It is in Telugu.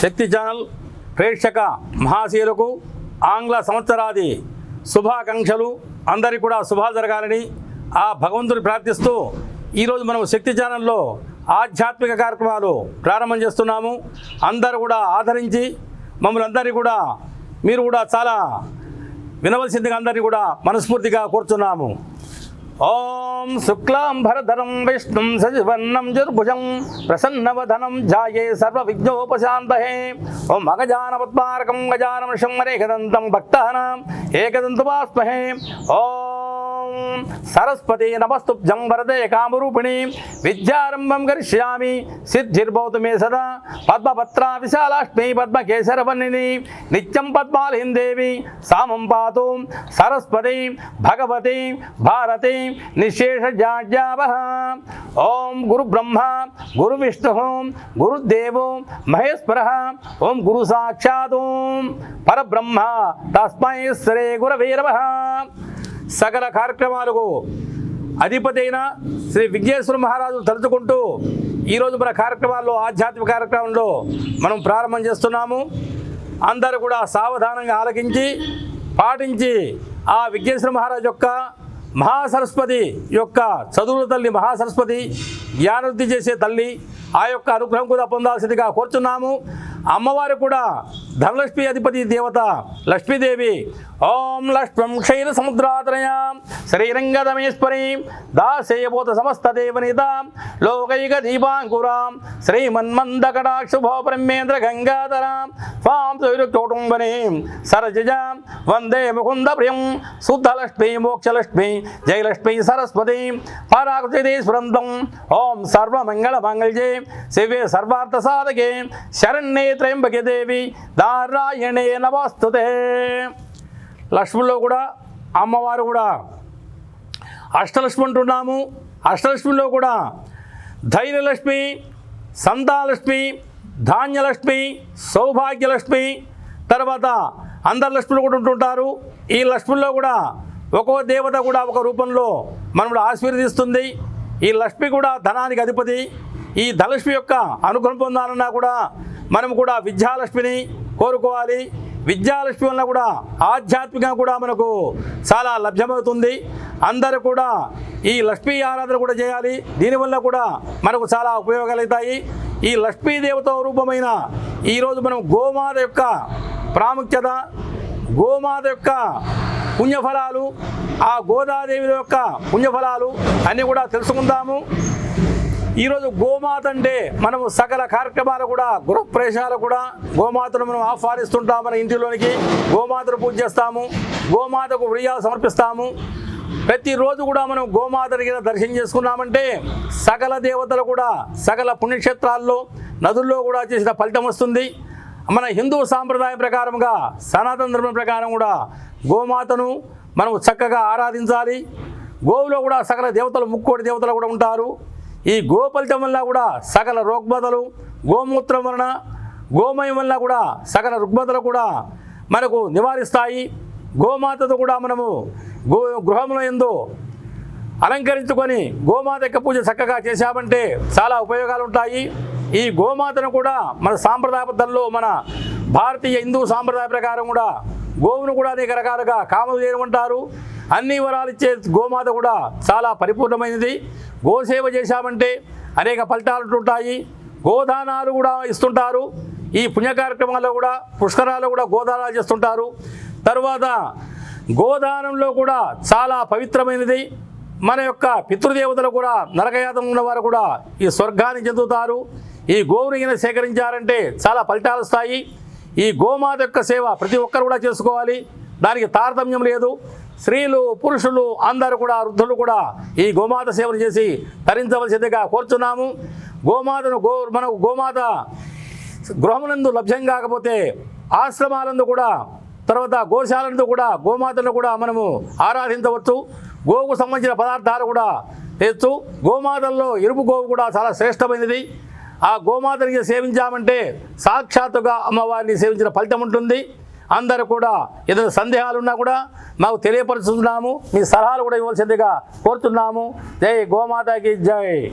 శక్తి ఛానల్ ప్రేక్షక మహాశీలకు ఆంగ్ల సంవత్సరాది శుభాకాంక్షలు. అందరికీ కూడా శుభాలు జరగాలని ఆ భగవంతుని ప్రార్థిస్తూ ఈరోజు మనం శక్తి ఛానల్లో ఆధ్యాత్మిక కార్యక్రమాలు ప్రారంభం చేస్తున్నాము. అందరూ కూడా ఆదరించి మమ్మల్ని అందరినీ కూడా మీరు కూడా చాలా వినవలసిందిగా అందరినీ కూడా మనస్ఫూర్తిగా కోరుతున్నాము. ओम शुक्लां भरधरं विष्णुं सजिवन्नं जुर्भुजं प्रसन्नवधनं जाये सर्वविघ्नोपशान्तहे ॐ अगजानपद्मार्कं गजानं मरेकदन्तं भक्तानाम् एकदन्तुपास्महे ॐ సరస్వతి నమస్తుభ్యం వరదే కామరూపిణి. విద్యారంభం కరిష్యామి. సిద్ధిర్భవతు మే సదా. పద్మపత్ర విశాలాష్మి పద్మకేశరవర్ణిని నిత్యం పద్మాలహిం దేవి. సామం పాతు. సరస్వతి భగవతి భారతి నిశేషజాడ్యావ ఓం గురు బ్రహ్మ గురు విష్ణు గురుదేవో మహేశ్వర. ఓం గురు సాక్షాత్ పరబ్రహ్మ తస్మై శ్రీ గురవీరవ సకల కార్యక్రమాలకు అధిపతి అయిన శ్రీ విఘ్నేశ్వర మహారాజు తలుచుకుంటూ ఈరోజు మన కార్యక్రమాల్లో ఆధ్యాత్మిక కార్యక్రమంలో మనం ప్రారంభం చేస్తున్నాము. అందరూ కూడా సావధానంగా ఆలకించి పాటించి ఆ విఘ్నేశ్వర మహారాజు యొక్క మహాసరస్వతి యొక్క చదువుల తల్లి మహాసరస్వతి జ్ఞానవృద్ధి చేసే తల్లి ఆ యొక్క అనుగ్రహం కూడా పొందాల్సిందిగా కోరుచున్నాము. అమ్మవారు కూడా ధనలక్ష్మి అధిపతి దేవత లక్ష్మీదేవి. ఓం లక్ష్మం క్షైర సముద్రాతనయా శ్రీరంగదమేశ్వరి దాసేయభూత సమస్త దేవనితాం. లోకైక దీపాంకురాం. శ్రీమన్మందకటాక్షుభో బ్రహ్మేంద్ర గంగాధరాం. స్వాం సౌరుకోటుంబనే సరజజాం. వందే ముకుంద ప్రియం శుద్ధలక్ష్మి మోక్షలక్ష్మి జయలక్ష్మి సరస్వతి పరాకృతిదేశ్వరంతం. ఓం సర్వమంగళ మంగళజే శివే సర్వార్థ సాధకే. శరణ్యే త్రయంబకే దేవి. నారాయణే నమస్తుతే. లక్ష్మిలో కూడా అమ్మవారు కూడా. అష్టలక్ష్మి అంటున్నాము. అష్టలక్ష్మిలో కూడా ధైర్యలక్ష్మి సంతాలక్ష్మి ధాన్యలక్ష్మి సౌభాగ్యలక్ష్మి తర్వాత అందరు లక్ష్ములు కూడా ఉంటుంటారు. ఈ లక్ష్ముల్లో కూడా ఒక్కో దేవత కూడా ఒక రూపంలో మనము ఆశీర్వదిస్తుంది. ఈ లక్ష్మి కూడా ధనానికి అధిపతి. ఈ ధనలక్ష్మి యొక్క అనుగ్రహం పొందాలన్నా కూడా మనం కూడా విద్యాలక్ష్మిని కోరుకోవాలి. విద్యాలక్ష్మి వల్ల కూడా ఆధ్యాత్మికంగా కూడా మనకు చాలా లభ్యమవుతుంది. అందరూ కూడా ఈ లక్ష్మీ ఆరాధన కూడా చేయాలి. దీనివల్ల కూడా మనకు చాలా ఉపయోగాలు అవుతాయి. ఈ లక్ష్మీదేవత రూపమైన ఈరోజు మనం గోమాత యొక్క ప్రాముఖ్యత గోమాత యొక్క పుణ్యఫలాలు ఆ గోదాదేవి యొక్క పుణ్యఫలాలు అన్నీ కూడా తెలుసుకుందాము. ఈరోజు గోమాత అంటే మనము సకల కార్యక్రమాలు కూడా గృహప్రవేశాలు కూడా గోమాతను మనం ఆహ్వానిస్తుంటాం మన ఇంటిలోనికి. గోమాతను పూజ చేస్తాము గోమాతకు వృయాలు సమర్పిస్తాము. ప్రతిరోజు కూడా మనం గోమాతని కింద దర్శనం చేసుకున్నామంటే సకల దేవతలు కూడా సకల పుణ్యక్షేత్రాల్లో నదుల్లో కూడా చేసిన ఫలితం వస్తుంది. మన హిందూ సాంప్రదాయం ప్రకారంగా సనాతన ధర్మం ప్రకారం కూడా గోమాతను మనం చక్కగా ఆరాధించాలి. గోవులో కూడా సకల దేవతలు ముక్కోటి దేవతలు కూడా ఉంటారు. ఈ గోఫలితం వల్ల కూడా సకల రోగ్మతలు గోమూత్రం వలన గోమయం వల్ల కూడా సకల రుగ్మతలు కూడా మనకు నివారిస్తాయి. గోమాతతో కూడా మనము గో గృహంలో ఎందు అలంకరించుకొని గోమాత యొక్క పూజ చక్కగా చేశామంటే చాలా ఉపయోగాలు ఉంటాయి ఈ గోమాతను కూడా మన సాంప్రదాయ పద్ధతిలో మన భారతీయ హిందూ సాంప్రదాయ ప్రకారం కూడా గోవును కూడా అనేక రకాలుగా కామలు చేయమంటారు అన్ని వరాలు ఇచ్చే గోమాత కూడా చాలా పరిపూర్ణమైనది. గోసేవ చేశామంటే అనేక ఫలితాలు ఉంటాయి. గోదానాలు కూడా ఇస్తుంటారు. ఈ పుణ్య కార్యక్రమాల్లో కూడా పుష్కరాలు కూడా గోదానాలు చేస్తుంటారు. తర్వాత గోదానంలో కూడా చాలా పవిత్రమైనది. మన యొక్క పితృదేవతలు కూడా నరకయాతం ఉన్నవారు కూడా ఈ స్వర్గాన్ని చెందుతారు. ఈ గోవుని సేకరించారంటే చాలా ఫలితాలు వస్తాయి. ఈ గోమాత యొక్క సేవ ప్రతి ఒక్కరు కూడా చేసుకోవాలి. దానికి తారతమ్యం లేదు. స్త్రీలు పురుషులు అందరూ కూడా వృద్ధులు కూడా ఈ గోమాత సేవను చేసి తరించవలసిందిగా కోరుచున్నాము. గోమాతను గో మనకు గోమాత గృహమునందు లభ్యం కాకపోతే ఆశ్రమాలందు కూడా తర్వాత గోశాలందు కూడా గోమాతను కూడా మనము ఆరాధించవచ్చు. గోవుకు సంబంధించిన పదార్థాలు కూడా తెచ్చు. గోమాతల్లో ఎరుపు గోవు కూడా చాలా శ్రేష్టమైనది. ఆ గోమాతని సేవించామంటే సాక్షాత్తుగా అమ్మవారిని సేవించిన ఫలితం ఉంటుంది. అందరూ కూడా ఏదైనా సందేహాలు ఉన్నా కూడా మాకు తెలియపరుస్తున్నాము మీ సలహాలు కూడా ఇవ్వాల్సిందిగా కోరుతున్నాము. జై గోమాతకి జై.